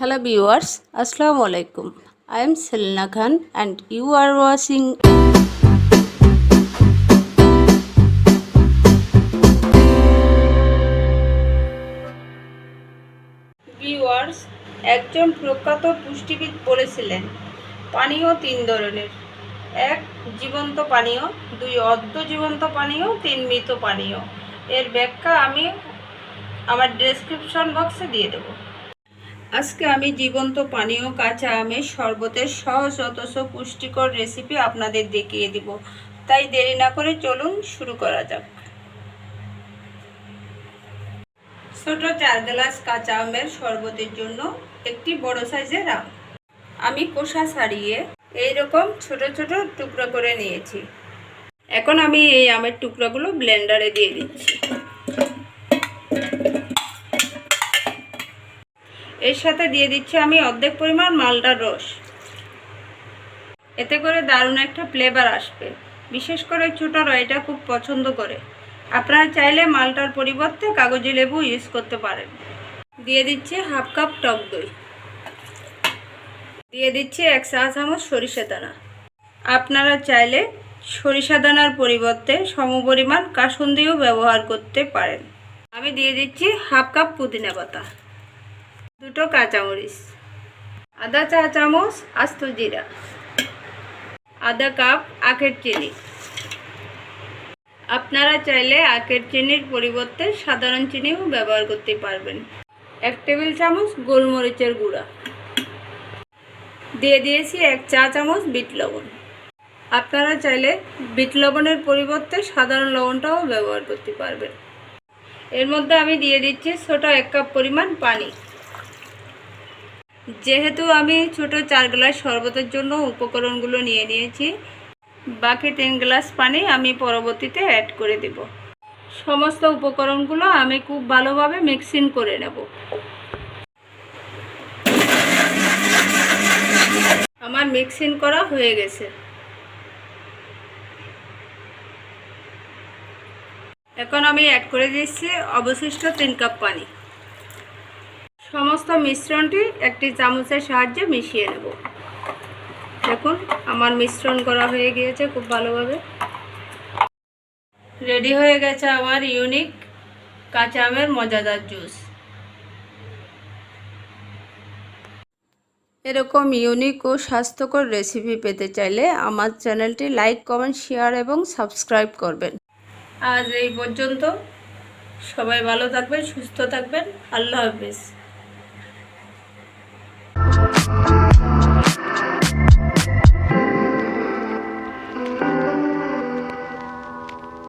Hello viewers, Assalamu alaikum. I am Selina Khan and you are watching viewers একজন প্রখ্যাত পুষ্টিবিদ বলেছিলেন পানীয় তিন ধরনের। এক জীবন্ত পানীয় দুই অর্ধ জীবন্ত পানীয় তিন মৃত পানীয়। এর ব্যাখ্যা আমি আমার ডেসক্রিপশন বক্সে দিয়ে দেব। আজকে আমি জীবন্ত পানীয় কাঁচা আমের শরবতের সহজ অথচ পুষ্টিকর রেসিপি আপনাদের দেখিয়ে দিব। তাই দেরি না করে চলুন শুরু করা যাক। ছোট চার গ্লাস কাঁচা আমের শরবতের জন্য একটি বড় সাইজের আম। আমি কোষা ছাড়িয়ে এইরকম ছোট ছোট টুকরো করে নিয়েছি। এখন আমি এই আমের টুকরোগুলো ব্লেন্ডারে দিয়ে দিচ্ছি। এর সাথে দিয়ে দিচ্ছি আমি অর্ধেক পরিমাণ মালটার রস। এতে করে দারুণ একটা ফ্লেভার আসবে। বিশেষ করে ছোটরা এটা খুব পছন্দ করে। আপনারা চাইলে মালটার পরিবর্তে কাগজি লেবু ইউজ করতে পারেন। দিয়ে দিচ্ছি হাফ কাপ টক দই। দিয়ে দিচ্ছি এক চা চামচ সরিষা দানা। আপনারা চাইলে সরিষা দানার পরিবর্তে সমপরিমাণ কাসুন্দিও ব্যবহার করতে পারেন। আমি দিয়ে দিচ্ছি হাফ কাপ পুদিনা পাতা। দুটো কাঁচামরিচ, আদা চা চামচ আস্ত জিরা, আধা কাপ আখের চিনি। আপনারা চাইলে আখের চিনির পরিবর্তে সাধারণ চিনিও ব্যবহার করতে পারবেন। এক টেবিল চামচ গোলমরিচের গুঁড়া। দিয়ে দিয়েছি এক চা চামচ বিট লবণ। আপনারা চাইলে বিট লবণের পরিবর্তে সাধারণ লবণটাও ব্যবহার করতে পারবেন। এর মধ্যে আমি দিয়ে দিচ্ছি ছোট এক কাপ পরিমাণ পানি। যেহেতু আমি ছোট চার গ্লাস শরবতের জন্য উপকরণগুলো নিয়ে নিয়েছি, বাকি তিন গ্লাস পানি আমি পরবর্তীতে অ্যাড করে দেব। সমস্ত উপকরণগুলো আমি খুব ভালোভাবে মিক্সিং করে নেব। আমার মিক্সিং করা হয়ে গেছে। এখন আমি অ্যাড করে দিচ্ছি অবশিষ্ট তিন কাপ পানি। সমস্ত মিশ্রণটি একটি চামচের সাহায্যে মিশিয়ে নেব। দেখুন, আমার মিশ্রণ করা হয়ে গিয়েছে খুব ভালোভাবে। রেডি হয়ে গেছে আমার ইউনিক কাঁচা আমের মজাদার জুস। এরকম ইউনিক ও স্বাস্থ্যকর রেসিপি পেতে চাইলে আমার চ্যানেলটি লাইক, কমেন্ট, শেয়ার এবং সাবস্ক্রাইব করবেন। আজ এই পর্যন্ত। সবাই ভালো থাকবেন, সুস্থ থাকবেন। আল্লাহ হাফিজ। Bye.